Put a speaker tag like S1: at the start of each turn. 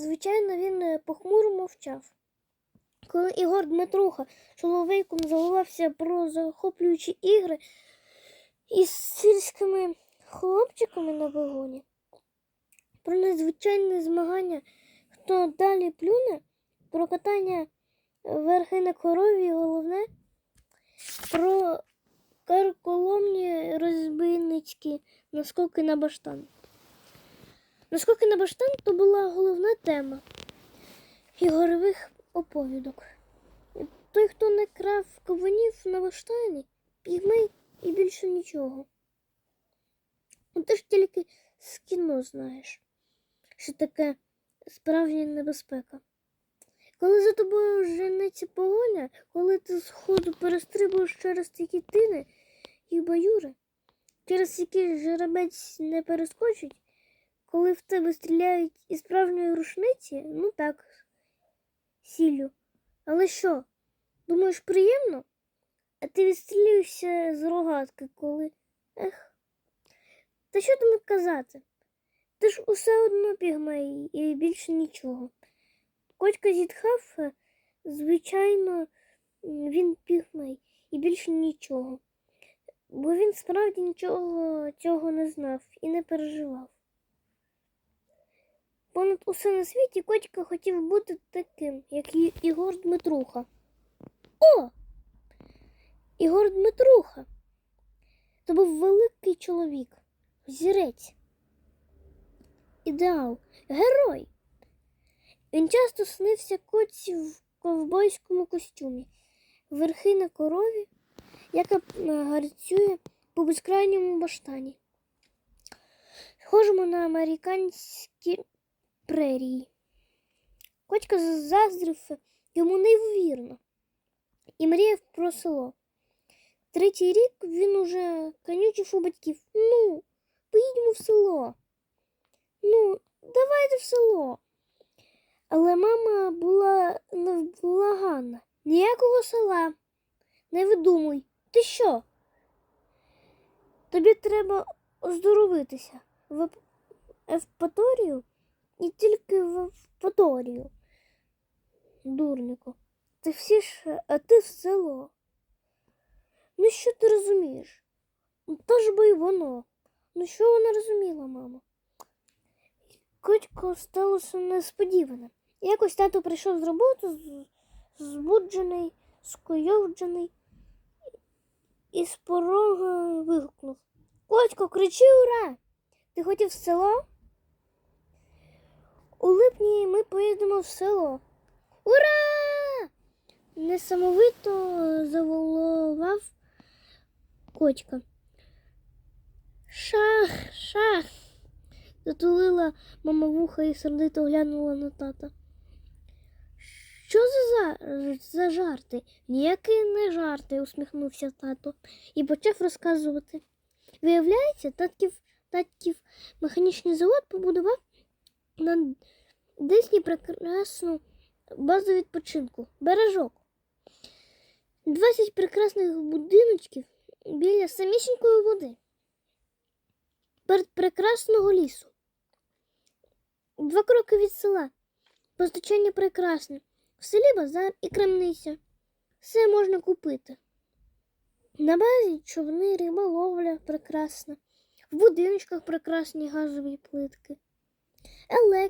S1: звичайно, він е, похмуро мовчав. Коли Ігор Дмитруха чоловіком заливався про захоплюючі ігри із сільськими хлопчиками на вагоні, про незвичайне змагання, хто далі плюне, про катання верхи на корові, і головне, про карколомні розбійницькі наскоки на баштан. Наскоки на баштан то була головна тема ігорових оповідок. Той, хто не крав кавунів на баштані, пігмей і більше нічого. Ну, Ти ж тільки з кіно знаєш, що таке справжня небезпека. Коли за тобою женеться погоня, коли ти з ходу перестрибуєш через ті кітини і баюри, через які жеребець не перескочить, коли в тебе стріляють із справжньої рушниці, ну так, сіллю. Але що? Думаєш, приємно? А ти відстрілюєшся з рогатки, коли. Ех. Та що там казати? Ти ж усе одно пігмей і більше нічого. Котька зітхав, е, звичайно, він пігмей і більше нічого. Бо він справді нічого цього не знав і не переживав. Понад усе на світі Котька хотів бути таким, як Ігор Дмитруха. О! Ігор Дмитруха. Це був великий чоловік, зірець, ідеал, герой. Він часто снився коці в ковбойському костюмі, верхи на корові, яка е, гарцює по безкрайньому баштані. Схожому на американські прерії. Котька заздрив йому неймовірно і мріяв про село. Третій рік він уже конючив у батьків. Ну, поїдьмо в село. Ну, давайте в село. Але мама була невблаганна. Ніякого села. Не видумуй. Ти що? Тобі треба оздоровитися в Евпаторію і тільки в Евпаторію. Дурнику. Ти всі ж, а ти в село. Ну що ти розумієш? Ну, то ж бо й воно. Ну що вона розуміла, мама? Котько сталося несподіване. Якось тато прийшов з роботи, збуджений, скойовджений, і з порога вигукнув. Котько, кричи ура! Ти хотів в село? У липні ми поїдемо в село. Ура! Несамовито заволував Котька. Шах, шах. Затулила мама вуха і сердито глянула на тата. Що за, за, за жарти? Ніякі не жарти, усміхнувся тато і почав розказувати. Виявляється, татків, татків механічний завод побудував на Десні прекрасну базу відпочинку. Бережок. 20 прекрасних будиночків біля самісінької води. Перед прекрасного лісу. Два кроки від села. Постачання прекрасне. В селі базар і крамниця. Все можна купити. На базі човни, риболовля прекрасна. В будиночках прекрасні газові плитки. Електрика.